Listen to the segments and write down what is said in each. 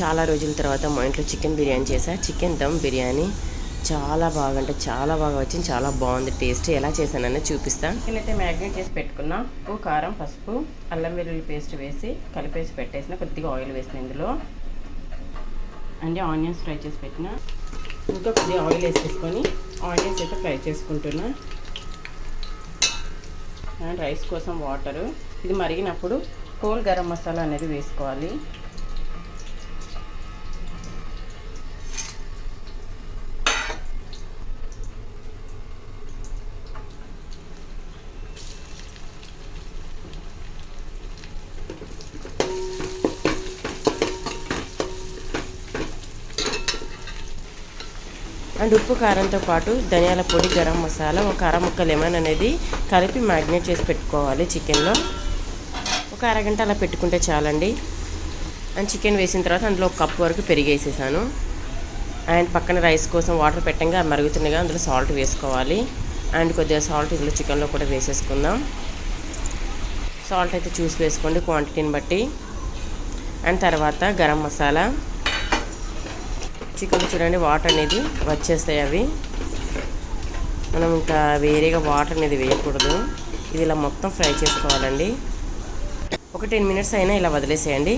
చాలా రోజుల తర్వాత మా ఇంట్లో చికెన్ బిర్యానీ చేసా చికెన్ దమ్ బిర్యానీ చాలా బాగా అంటే చాలా బాగా వచ్చింది చాలా బాగుంది. టేస్ట్ ఎలా చేశానని చూపిస్తా. చికెన్ అయితే మ్యాగ్నేట్ చేసి పెట్టుకున్నా. ఉప్పు కారం పసుపు అల్లం వెల్లుల్లి పేస్ట్ వేసి కలిపేసి పెట్టేసిన కొద్దిగా ఆయిల్ వేసిన ఇందులో. అంటే ఆనియన్స్ ఫ్రై చేసి పెట్టిన. ఇంకా కొద్దిగా ఆయిల్ వేసేసుకొని ఆనియన్స్ అయితే ఫ్రై చేసుకుంటున్నా. రైస్ కోసం వాటరు. ఇది మరిగినప్పుడు హోల్ గరం మసాలా అనేది వేసుకోవాలి. అండ్ ఉప్పు కారంతో పాటు ధనియాల పొడి గరం మసాలా ఒక అర ముక్క లెమన్ అనేది కలిపి మ్యాగ్నేట్ చేసి పెట్టుకోవాలి చికెన్లో. ఒక అరగంట అలా పెట్టుకుంటే చాలండి. అండ్ చికెన్ వేసిన తర్వాత అందులో ఒక కప్పు వరకు పెరిగేసేసాను. అండ్ పక్కన రైస్ కోసం వాటర్ పెట్టంగా మరుగుతుండగా అందులో సాల్ట్ వేసుకోవాలి. అండ్ కొద్దిగా సాల్ట్ ఇందులో చికెన్లో కూడా వేసేసుకుందాం. సాల్ట్ అయితే చూసి వేసుకోండి క్వాంటిటీని బట్టి. అండ్ తర్వాత గరం మసాలా చికెన్ చూడండి వాటర్ అనేది వచ్చేస్తాయి అవి. మనం ఇంకా వేరేగా వాటర్ అనేది వేయకూడదు. ఇది ఇలా మొత్తం ఫ్రై చేసుకోవాలండి. ఒక టెన్ మినిట్స్ అయినా ఇలా వదిలేసేయండి.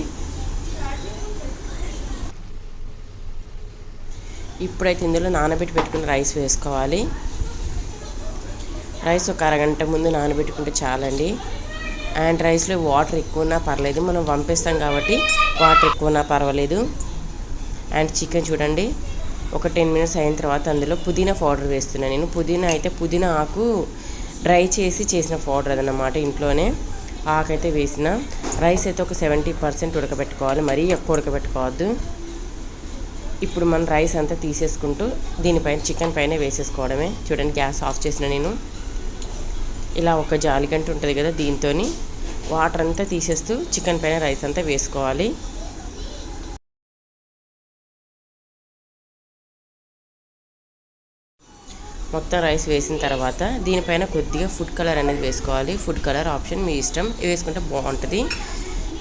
ఇప్పుడైతే ఇందులో నానబెట్టి పెట్టుకుని రైస్ వేసుకోవాలి. రైస్ ఒక అరగంట ముందు నానబెట్టుకుంటే చాలండి. అండ్ రైస్లో వాటర్ ఎక్కువ ఉన్నా పర్లేదు మనం పంపిస్తాం కాబట్టి వాటర్ ఎక్కువ ఉన్నా పర్వాలేదు. అండ్ చికెన్ చూడండి. ఒక టెన్ మినిట్స్ అయిన తర్వాత అందులో పుదీనా పౌడర్ వేస్తున్నాను నేను. పుదీనా అయితే పుదీనా ఆకు డ్రై చేసి చేసిన పౌడర్ అదనమాట ఇంట్లోనే. ఆకైతే వేసిన. రైస్ అయితే ఒక సెవెంటీ పర్సెంట్ ఉడకబెట్టుకోవాలి. మరీ ఎక్కువ ఉడకబెట్టుకోవద్దు. ఇప్పుడు మనం రైస్ అంతా తీసేసుకుంటూ దీనిపైన చికెన్ పైన వేసేసుకోవడమే. చూడండి గ్యాస్ ఆఫ్ చేసిన నేను. ఇలా ఒక జాలిగంట ఉంటుంది కదా దీంతో వాటర్ అంతా తీసేస్తూ చికెన్ పైన రైస్ అంతా వేసుకోవాలి. మొత్తం రైస్ వేసిన తర్వాత దీనిపైన కొద్దిగా ఫుడ్ కలర్ అనేది వేసుకోవాలి. ఫుడ్ కలర్ ఆప్షన్ మీ ఇష్టం. ఇవి వేసుకుంటే బాగుంటుంది.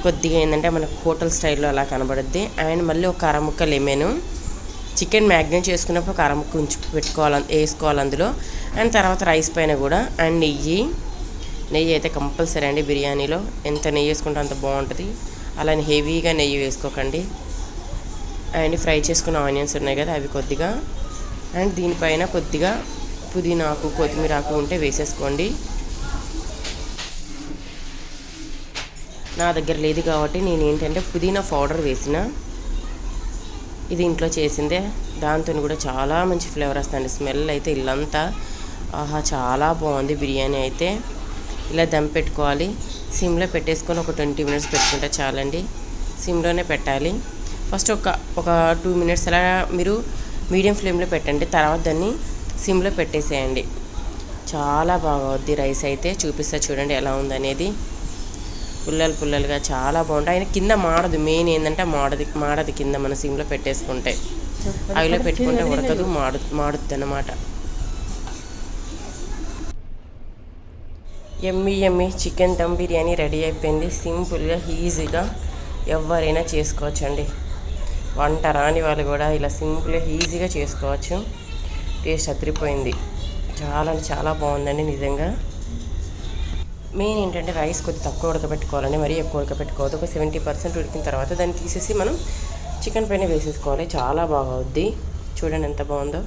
కొద్దిగా ఏంటంటే మనకు హోటల్ స్టైల్లో అలా కనబడుద్ది. అండ్ మళ్ళీ ఒక అరముక్క లెమను. చికెన్ మ్యాగ్నేట్ చేసుకున్నప్పుడు ఒక అరముక్క ఉంచి పెట్టుకోవాలి వేసుకోవాలి అందులో. అండ్ తర్వాత రైస్ పైన కూడా. అండ్ నెయ్యి. నెయ్యి అయితే కంపల్సరీ అండి బిర్యానీలో. ఎంత నెయ్యి వేసుకుంటే అంత బాగుంటుంది. అలానే హెవీగా నెయ్యి వేసుకోకండి. అండ్ ఫ్రై చేసుకున్న ఆనియన్స్ ఉన్నాయి కదా అవి కొద్దిగా. అండ్ దీనిపైన కొద్దిగా పుదీనాకు కొత్తిమీర ఆకు ఉంటే వేసేసుకోండి. నా దగ్గర లేదు కాబట్టి నేను ఏంటంటే పుదీనా పౌడర్ వేసిన. ఇది ఇంట్లో చేసిందే. దాంతో కూడా చాలా మంచి ఫ్లేవర్ వస్తుంది. స్మెల్ అయితే ఇల్లంతా. ఆహా చాలా బాగుంది బిర్యానీ అయితే. ఇలా దమ్ పెట్టుకోవాలి. సిమ్లో పెట్టేసుకొని ఒక ట్వంటీ మినిట్స్ పెట్టుకుంటే చాలండి. సిమ్లోనే పెట్టాలి. ఫస్ట్ ఒక ఒక టూ మినిట్స్ అలా మీరు మీడియం ఫ్లేమ్లో పెట్టండి. తర్వాత దాన్ని సిమ్లో పెట్టేసేయండి. చాలా బాగా అవుద్ది రైస్ అయితే. చూపిస్తా చూడండి ఎలా ఉందనేది. పుల్లలు పుల్లలుగా చాలా బాగుంటాయి. ఆయన కింద మాడదు. మెయిన్ ఏంటంటే మాడది మాడది కింద మన సిమ్లో పెట్టేసుకుంటే. ఆయిలో పెట్టుకుంటే ఉడకదు మాడు మాడుద్ది అన్నమాట ఎమ్మి ఎమ్మి. చికెన్ దమ్ బిర్యానీ రెడీ అయిపోయింది. సింపుల్గా ఈజీగా ఎవరైనా చేసుకోవచ్చండి. వంట రాని వాళ్ళు కూడా ఇలా సింపుల్గా ఈజీగా చేసుకోవచ్చు. టేస్ట్ అదిరిపోయింది చాలా అంటే చాలా బాగుందండి నిజంగా. మెయిన్ ఏంటంటే రైస్ కొద్ది తక్కువ ఉడకబెట్టుకోవాలండి. మరీ ఎక్కువ ఉడకబెట్టుకోవద్దు. ఒక సెవెంటీ పర్సెంట్ ఉడికిన తర్వాత దాన్ని తీసేసి మనం చికెన్ పైన వేసేసుకోవాలి. చాలా బాగా అవుద్ది. చూడండి ఎంత బాగుందో.